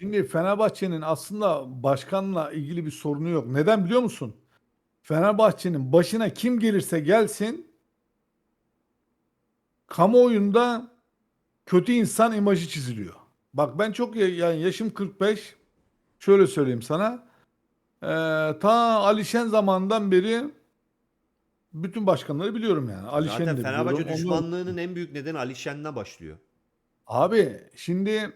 Şimdi Fenerbahçe'nin aslında başkanla ilgili bir sorunu yok. Neden biliyor musun? Fenerbahçe'nin başına kim gelirse gelsin kamuoyunda kötü insan imajı çiziliyor. Bak ben çok ya- yani yaşım 45. Şöyle söyleyeyim sana. Ee, ta Alişen zamandan beri bütün başkanları biliyorum yani. Alişen'i Zaten Fenerbahçe biliyorum. Düşmanlığının en büyük nedeni Ali Şen'le başlıyor. Abi şimdi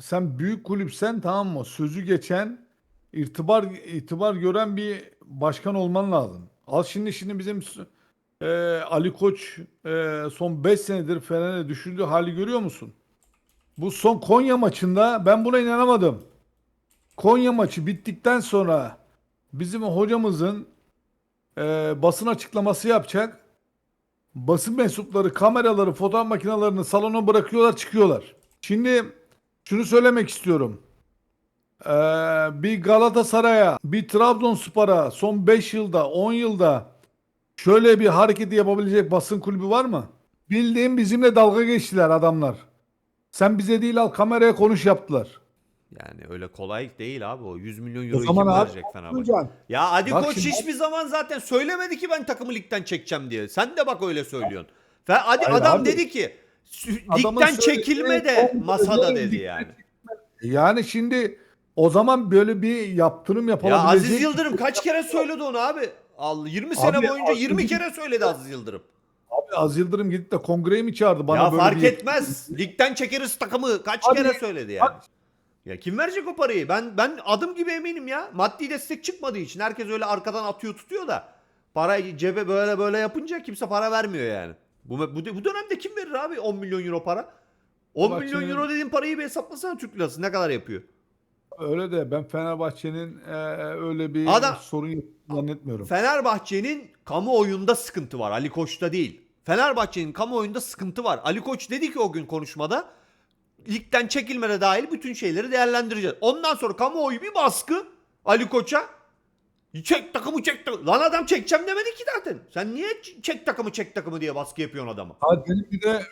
sen büyük kulüpsen tamam mı? Sözü geçen, itibar itibar gören bir başkan olman lazım. Al şimdi şimdi bizim e, Ali Koç e, son 5 senedir Fener'e düşürdüğü hali görüyor musun? Bu son Konya maçında ben buna inanamadım. Konya maçı bittikten sonra bizim hocamızın e, basın açıklaması yapacak. Basın mensupları kameraları, fotoğraf makinelerini salona bırakıyorlar, çıkıyorlar. Şimdi şunu söylemek istiyorum. Ee, bir Galatasaray'a, bir Trabzonspor'a son 5 yılda, 10 yılda şöyle bir hareketi yapabilecek basın kulübü var mı? Bildiğim bizimle dalga geçtiler adamlar. Sen bize değil al kameraya konuş yaptılar. Yani öyle kolay değil abi o 100 milyon euro kim abi, verecek Fenerbahçe? Ya Ali Bak Koç şimdi- hiçbir zaman zaten söylemedi ki ben takımı ligden çekeceğim diye. Sen de bak öyle söylüyorsun. Ve hadi Hayır adam abi. dedi ki "Sü- Adamın ligden çekilme de masada dedi yani. Yani şimdi o zaman böyle bir yaptırım Ya yapılabilecek... Aziz Yıldırım kaç kere söyledi onu abi? Al 20 sene Abi, boyunca Aziz 20 kere söyledi Aziz Yıldırım. Abi Aziz Yıldırım gidip de kongreye mi çağırdı bana ya böyle fark bir... etmez. Ligden çekeriz takımı kaç Abi, kere söyledi yani. abi. Ya kim verecek o parayı? Ben ben adım gibi eminim ya. Maddi destek çıkmadığı için herkes öyle arkadan atıyor tutuyor da parayı cebe böyle böyle yapınca kimse para vermiyor yani. Bu bu, bu dönemde kim verir abi 10 milyon euro para? 10 Bak milyon euro dediğin parayı bir hesaplasana Türk lirası ne kadar yapıyor? Öyle de ben Fenerbahçe'nin e, öyle bir Adam- sorun yaptığını zannetmiyorum. Fenerbahçe'nin kamuoyunda sıkıntı var. Ali Koç'ta değil. Fenerbahçe'nin kamuoyunda sıkıntı var. Ali Koç dedi ki o gün konuşmada ligden çekilmene dahil bütün şeyleri değerlendireceğiz. Ondan sonra kamuoyu bir baskı Ali Koç'a. Çek takımı çek takımı. Lan adam çekeceğim demedi ki zaten. Sen niye çek takımı çek takımı diye baskı yapıyorsun adama? Abi bir de